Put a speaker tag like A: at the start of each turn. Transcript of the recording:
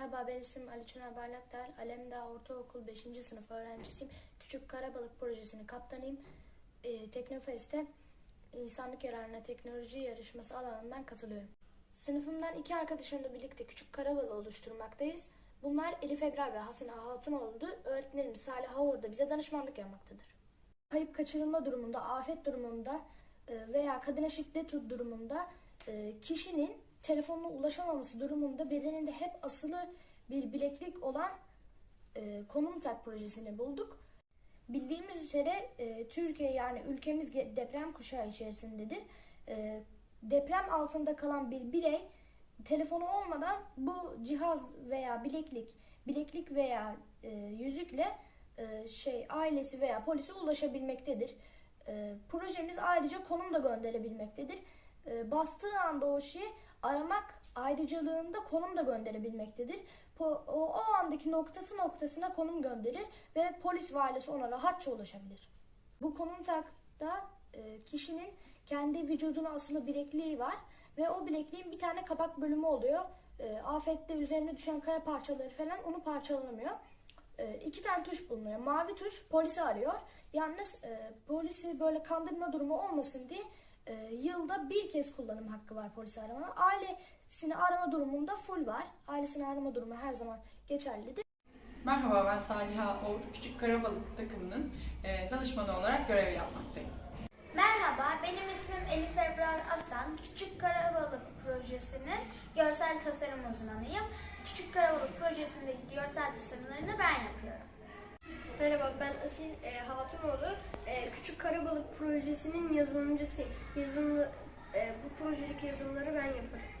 A: Merhaba benim ismim Ali Çınar Barlaktar. Alemdağ Ortaokul 5. sınıf öğrencisiyim. Küçük Karabalık projesinin kaptanıyım. Ee, Teknofest'te insanlık yararına teknoloji yarışması alanından katılıyorum. Sınıfımdan iki arkadaşımla birlikte Küçük Karabalığı oluşturmaktayız. Bunlar Elif Ebrar ve Hasina Hatunoğlu'du. Öğretmenimiz Salih Havur da bize danışmanlık yapmaktadır. Kayıp kaçırılma durumunda, afet durumunda e, veya kadına şiddet durumunda e, kişinin telefonuna ulaşamaması durumunda bedeninde hep asılı bir bileklik olan e, konum tak projesini bulduk. Bildiğimiz üzere e, Türkiye yani ülkemiz deprem kuşağı içerisindedir. E, deprem altında kalan bir birey telefonu olmadan bu cihaz veya bileklik, bileklik veya e, yüzükle e, şey ailesi veya polise ulaşabilmektedir. E, projemiz ayrıca konum da gönderebilmektedir. E, bastığı anda o şeyi aramak ayrıcalığında konum da gönderebilmektedir. O, o andaki noktası noktasına konum gönderir ve polis ve ona rahatça ulaşabilir. Bu konum takta e, kişinin kendi vücuduna asılı bilekliği var ve o bilekliğin bir tane kapak bölümü oluyor. E, afette üzerine düşen kaya parçaları falan onu parçalanamıyor. E, iki tane tuş bulunuyor. Mavi tuş polisi arıyor. Yalnız e, polisi böyle kandırma durumu olmasın diye e, yılda bir kez kullanım hakkı var polisi aramanın. Ailesini arama durumunda full var. Ailesini arama durumu her zaman geçerlidir.
B: Merhaba ben Saliha Oğur, Küçük Karabalık takımının e, danışmanı olarak görev yapmaktayım.
C: Merhaba, benim ismim Elif Ebrar Asan. Küçük Karabalık Projesi'nin görsel tasarım uzmanıyım. Küçük Karabalık Projesi'ndeki görsel tasarımlarını ben yapıyorum.
D: Merhaba ben Asil e, Hatunoğlu. E, Küçük Karabalık projesinin yazılımcısıyım. Yazılımı, e, bu projedeki yazılımları ben yaparım.